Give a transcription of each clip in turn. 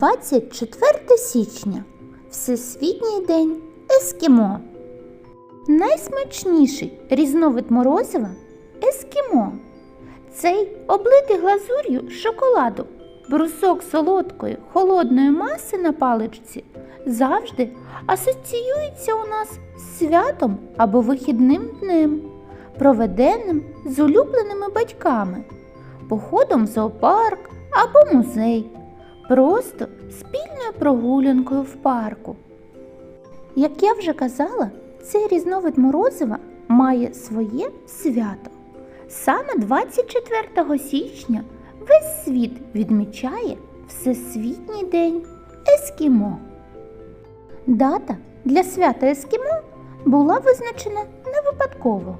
24 січня Всесвітній день Ескімо. Найсмачніший різновид морозива ескімо. Цей облитий глазур'ю шоколаду, брусок солодкої холодної маси на паличці завжди асоціюється у нас з святом або вихідним днем, проведенним з улюбленими батьками, походом в зоопарк або музей, просто спільною прогулянкою в парку. Як я вже казала, цей різновид морозива має своє свято. Саме 24 січня весь світ відмічає Всесвітній день Ескімо. Дата для свята Ескімо була визначена не випадково.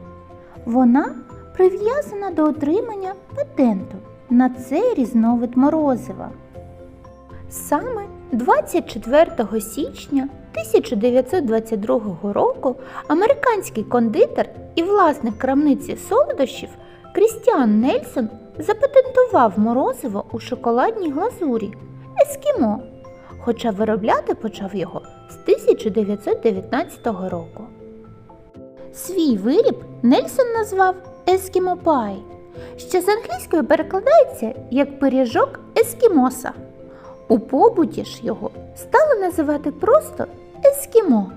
Вона прив'язана до отримання патенту на цей різновид морозива. Саме 24 січня 1922 року американський кондитер і власник крамниці солодощів Крістіан Нельсон запатентував морозиво у шоколадній глазурі Ескімо, хоча виробляти почав його з 1919 року. Свій виріб Нельсон назвав Ескімо Пай, що з англійської перекладається як пиріжок ескімоса. У побуті ж його стали називати просто ескімо,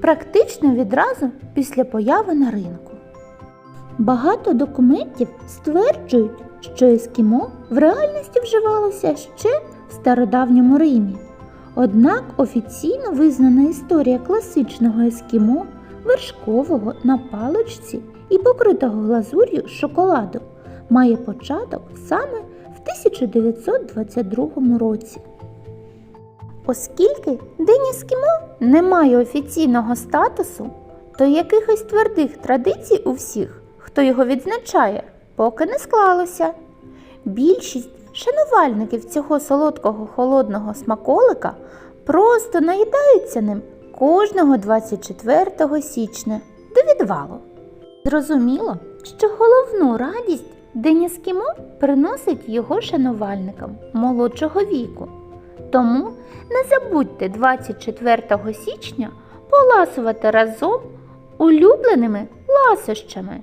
практично відразу після появи на ринку. Багато документів стверджують, що ескімо в реальності вживалося ще в стародавньому Римі. Однак офіційно визнана історія класичного ескімо, вершкового на паличці і покритого глазур'ю шоколаду має початок саме в 1922 році. Оскільки День Ескімо не має офіційного статусу, то якихось твердих традицій у всіх, хто його відзначає, поки не склалося. Більшість шанувальників цього солодкого холодного смаколика просто наїдаються ним кожного 24 січня до відвалу. Зрозуміло, що головну радість День Ескімо приносить його шанувальникам молодшого віку. Тому не забудьте 24 січня поласувати разом улюбленими ласощами.